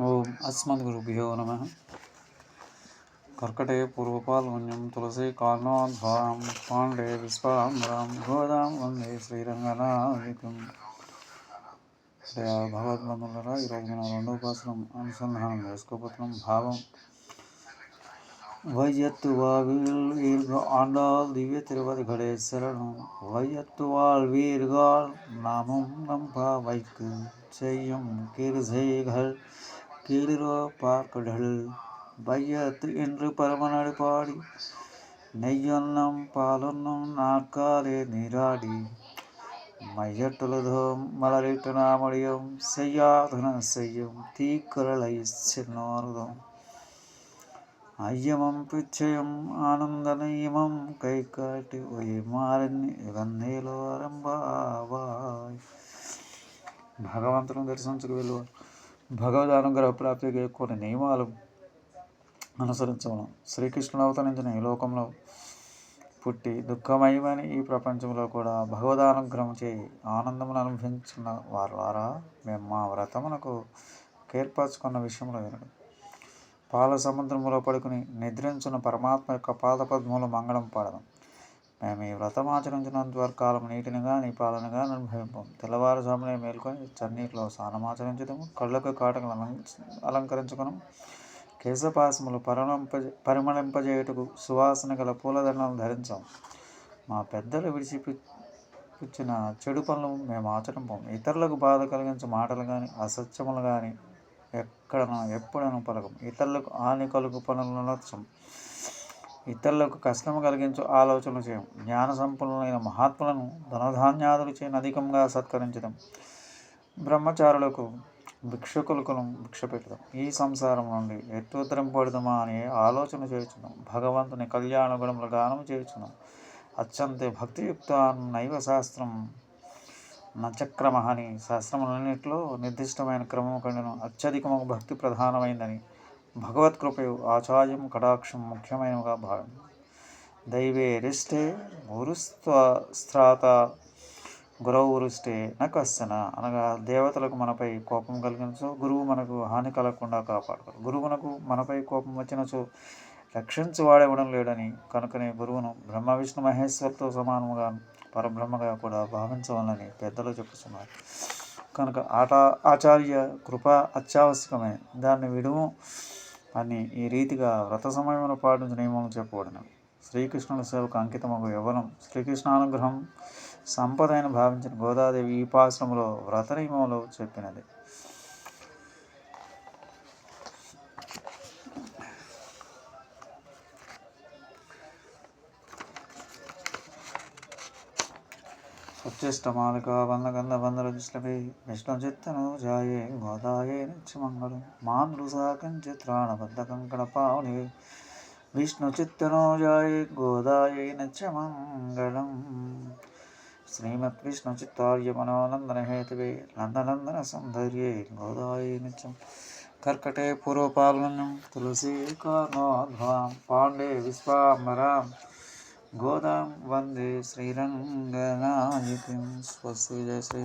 ఓం అస్మద్గురుభ్యో నమ కర్కటే పూర్వపాల్గొన్యం తులసి కాల్నోద్భాం పాండే విశ్వాంబరాం గోదాం వందే శ్రీరంగనాయకం భగవద్బంధులరా ఈరోజు మనం రెండో ఉపాసనం అనుసంధానం చేసుకోబోతున్నాం భావం வையத்துவாவில் வீர்கள் ஆண்டால் திவ்ய திருவதி கடே சரணம் வையத்துவாள் வீர்கள் நாமும் நம்பா வைக்கு செய்யும் கிருசைகள் கீழிரோ பார்க்கடல் வையத்து என்று பரமநாடு பாடி நெய்யொன்னம் பாலொன்னம் நாட்காலே நீராடி மையட்டுலதோ மலரிட்டு நாமடியும் செய்யாதன செய்யும் தீக்குரலை சென்னோர்தம் అయ్యమం పిచ్చయం ఆనందనయమం కైకాటి ఒయే మారని ఇవన్నీలో ఆరంభావాయ్ భగవంతుని దర్శించుకు వెళ్ళు భగవద్ అనుగ్రహ ప్రాప్తికి కొన్ని నియమాలు అనుసరించవడం శ్రీకృష్ణుడు అవతరించిన ఈ లోకంలో పుట్టి దుఃఖమయమని ఈ ప్రపంచంలో కూడా భగవదానుగ్రహం చేయి ఆనందమును అనుభవించిన వారు ద్వారా మేము మా వ్రతమునకు ఏర్పరచుకున్న విషయంలో వినడు. పాల సముద్రములో పడుకుని నిద్రించున్న పరమాత్మ యొక్క పాదపద్మములు మంగళం పాడడం మేము ఈ వ్రతం ఆచరించినంత వరకు కాలం నీటిని కానీ పాలనగా అనుభవింపం తెల్లవారుజామునే మేల్కొని చన్నీటిలో స్నానమాచరించడము కళ్ళకు కాటకలు అలంకరించుకును కేశపాసములు పరిమళింప పరిమళింపజేయుటకు సువాసన గల పూలదండలను ధరించాం మా పెద్దలు విడిచిపిచ్చిన చెడు పనులు మేము ఆచరింపం ఇతరులకు బాధ కలిగించే మాటలు కానీ అసత్యములు కానీ ఎక్కడనో ఎప్పుడనో పలకం ఇతరులకు హాని కలుగు పనులను నచ్చం ఇతరులకు కష్టం కలిగించు ఆలోచనలు చేయం. జ్ఞాన సంపన్నులైన మహాత్ములను ధనధాన్యాదులు చేయని అధికంగా సత్కరించడం బ్రహ్మచారులకు భిక్షకులకు భిక్ష పెట్టడం ఈ సంసారం నుండి ఎట్టు ఉత్తరింపడదామా అని ఆలోచన చేయుచున్నాం. భగవంతుని కళ్యాణ గుణముల గానం చేయుచున్నాం. అత్యంత భక్తియుక్త నైవ శాస్త్రం నచక్రమ అని శాస్త్రములన్నింటిలో నిర్దిష్టమైన క్రమం కండను అత్యధికము భక్తి ప్రధానమైందని భగవత్కృపయు ఆచార్యం కటాక్షం ముఖ్యమైనవిగా భావం దైవే రిష్టే ఉరుస్త్రాత గురవురుష్టే కశ్చన అనగా దేవతలకు మనపై కోపం కలిగించో గురువు మనకు హాని కలగకుండా కాపాడతారు గురువునకు మనపై కోపం వచ్చినచో రక్షించువాడేవడం లేడని కనుకనే గురువును బ్రహ్మ విష్ణు మహేశ్వర్తో సమానముగా పరబ్రహ్మగా కూడా భావించవాలని పెద్దలు చెప్పుతున్నారు కనుక ఆట ఆచార్య కృప అత్యావశ్యకమే. దాన్ని విడుము అని ఈ రీతిగా వ్రత సమయంలో పాటించిన నియమం చెప్పబడిన. శ్రీకృష్ణుల సేవకు అంకితమగు యవనం శ్రీకృష్ణానుగ్రహం అని భావించిన గోదాదేవి ఈ పాశ్రమలో వ్రత నియమంలో చెప్పినది. ఉచ్చిష్టమాలికా వందగంధ వందరజుష్లభి విష్ణు చిత్తను జాయే గోదాయే నిత్యమంగళం. మామృసాకం చిత్రాణబద్ధ విష్ణు చిత్తను జాయే గోదాయే నిత్యమంగళం. శ్రీమద్ విష్ణుచిత్తార్య మనోనందన హేతువే నందనందన సౌందర్యే గోదాయే నిత్యం. కర్కటే పూర్వపాల్వన్యం తులసీ కార్ణోద్భాం పాండే విశ్వాంబరాం గోదాం వందే శ్రీరంగనాయకం. స్వస్తి జయ శ్రీ